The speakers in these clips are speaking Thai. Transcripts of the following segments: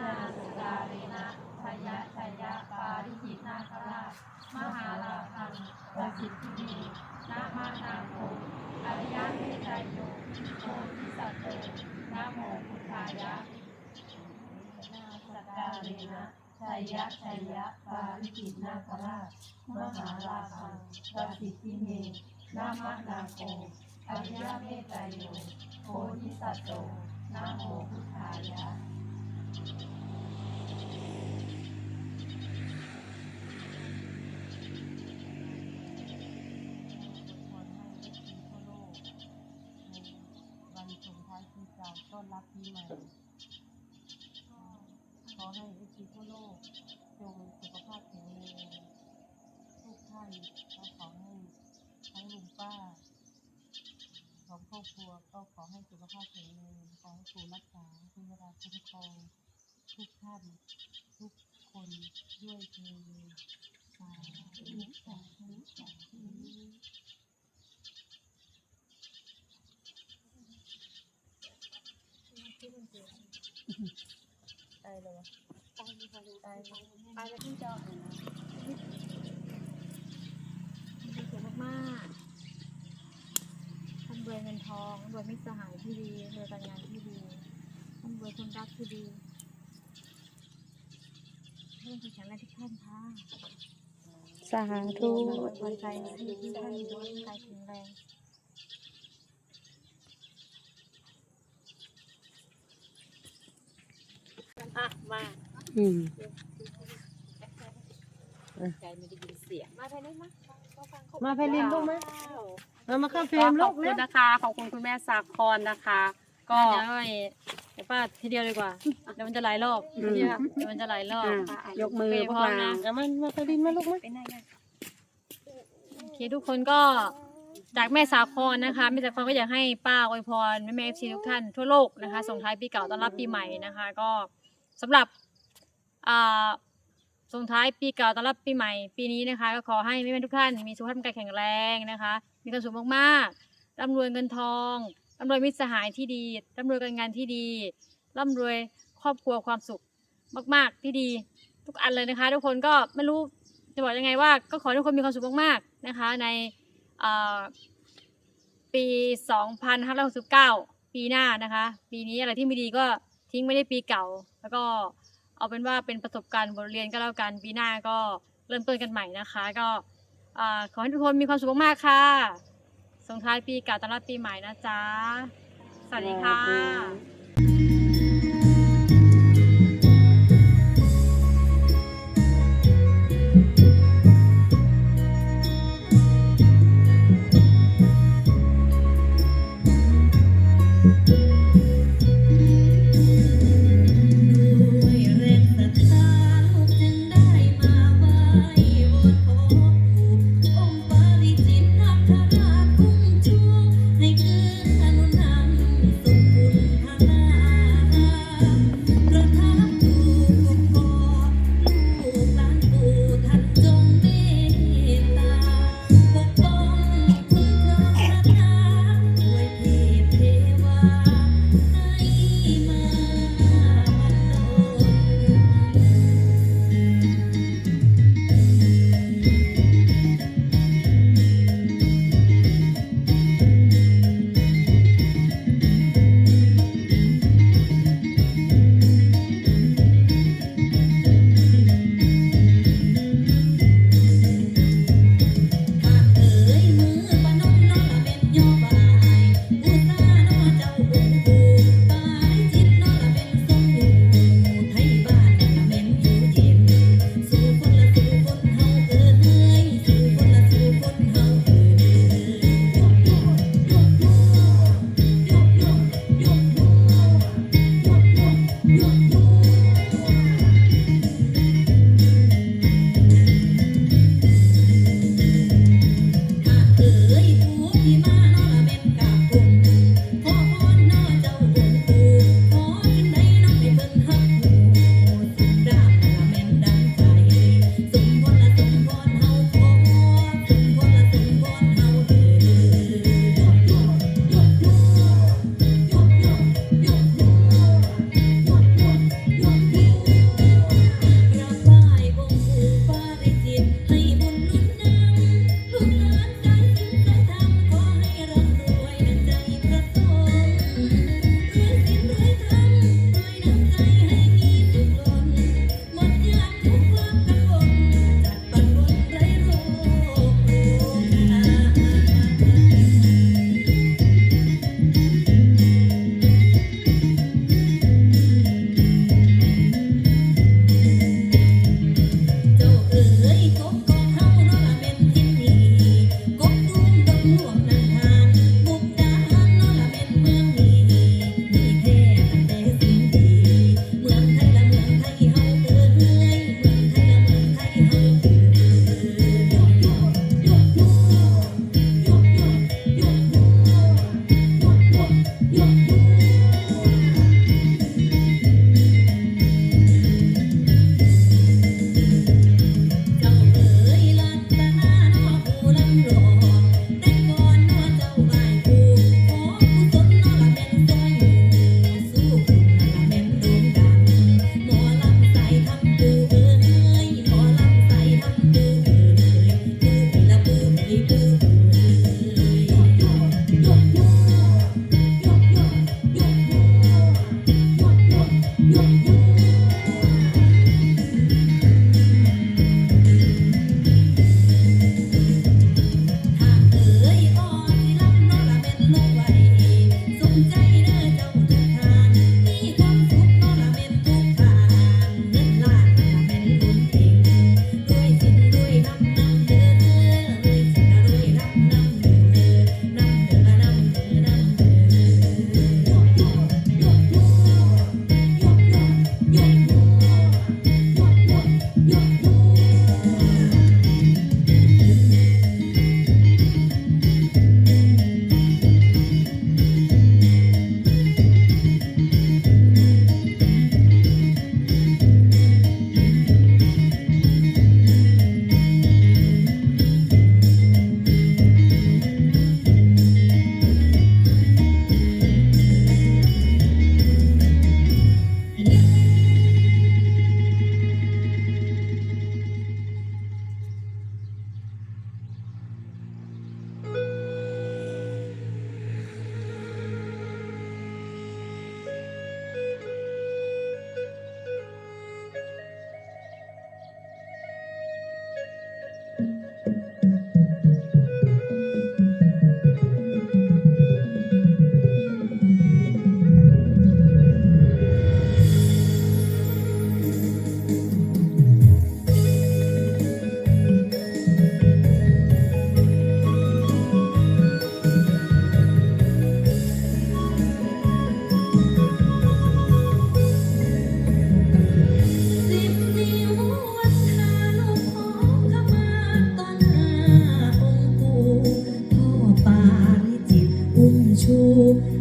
นาสุการินะชยะชยะปาริจิตนาคราชมหาลาภังประสิทธินีนามานาโคอริยะเมตไตรโยโพธิสัตว์โตนะโมพุทธายะนาสการินะชยะชยะปาริจิตนาคราชมหาลาภังประสิทธินีนามานาโคอริยะเมตไตโยโพธิสัตโตนะโมพุทธายะ วันส่งท้ายปีเก่าต้ อนรับปีใหม่ขอให้เอชีทั่วโลกจงสุขภาพแข็งแรงทุกท่านก็ขอให้ทั้งลุงป้าของครอบครัวก็ขอให้สุขภาพแข็งแรงขอให้ปู่รักษาคุณเวลาคุ้มครองทุกท่านทุกคนด้วยเถิดสาธุสาธุสาธุ ตายเลยวะตายตายตายตายแล้วที่จอดนะมีความสุขมากๆร่ำรวยเงินทองร่ำรวยมิตรสหายที่ดีร่ำรวยการงานที่ดีร่ำรวยคนรักที่ดีเรื่องแข็งแรงทุกท่านค่ะสาธุอวยพรใจให้ทุกท่านมีสุขภาพแข็งแรง อะมา อืมใจไม่ได้ยินเสียง มาภายในมามาไปลินลูกไหมมามาเข้าเฟรมขลูอบกคุณนะนะคะ ขอบคุณคุณแม่สาครนะคะ ก็ก็เดี๋ยวให้เดี๋ยวป้าทีเดียวดีกว่า เดี๋ยวมันจะหลายรอบเดี๋ยวมันจะหลายรอบอะยกมือพวกเราเอามามาไปลินมาลูกไหมโอเคทุกคนก็จากแม่สาครนะคะแม่สาครก็อยากให้ป้าอวยพรแม่แม่เอฟซีทุกท่านทั่วโลกนะคะส่งท้ายปีเก่าต้อนรับปีใหม่นะคะ ก็สำหรับอ่า ส่งท้ายปีเก่าต้อนรับปีใหม่ ปีนี้นะคะ ก็ขอให้แม่แม่ทุกท่านมีสุขภาพร่างกายแข็งแรงนะคะ มีความสุขมากๆร่ำรวยเงินทองร่ำรวยมิตรสหายที่ดีร่ำรวยการงานที่ดีร่ำรวยครอบครัวความสุขมาก ๆ ที่ดี ทุกอันเลยนะคะ ทุกคนก็ไม่รู้จะบอกยังไงว่าก็ขอให้ทุกคนมีความสุขมากๆนะคะ ในเอ่อปี 2569 ปีหน้านะคะ ปีนี้อะไรที่ไม่ดีก็ทิ้งไม่ได้ปีเก่า แล้วก็ เอาเป็นว่าเป็นประสบการณ์บทเรียนก็แล้วกันปีหน้าก็เริ่มต้นกันใหม่นะคะ ก็ขอให้ทุกคนมีความสุขมากๆค่ะส่งท้ายปีเก่าต้อนรับปีใหม่นะจ๊ะสวัสดีค่ะ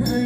ให้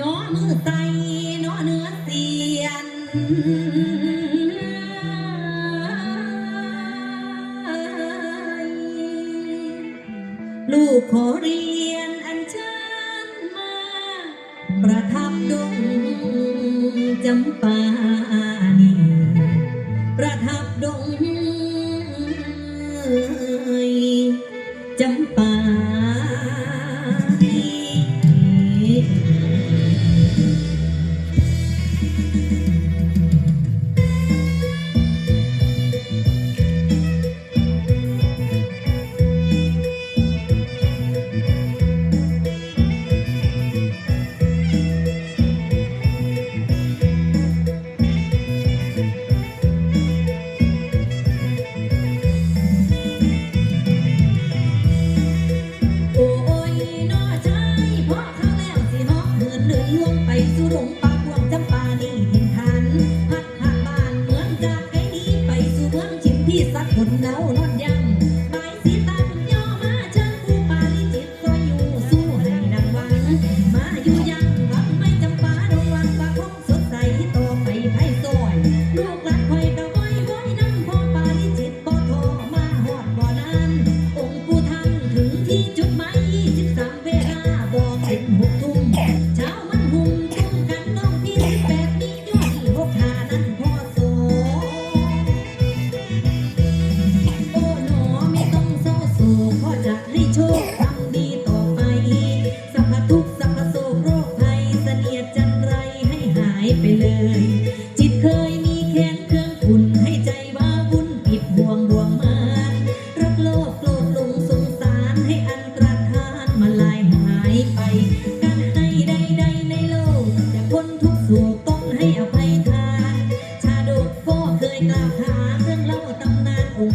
ย้อมือใจน้อเนื้อเสียน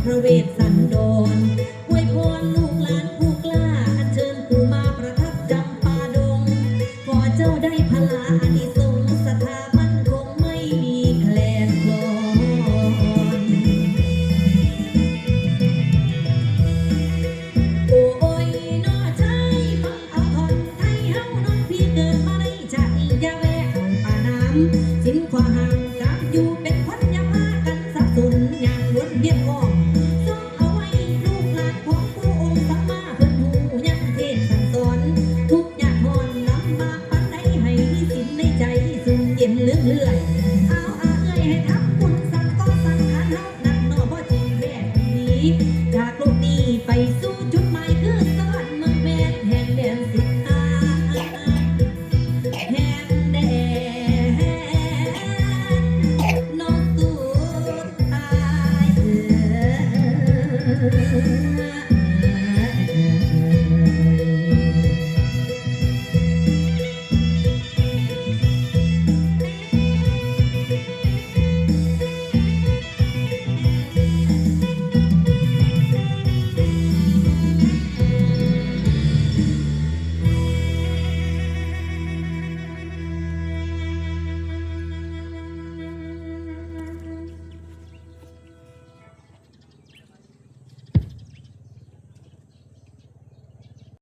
พระเวสสันดร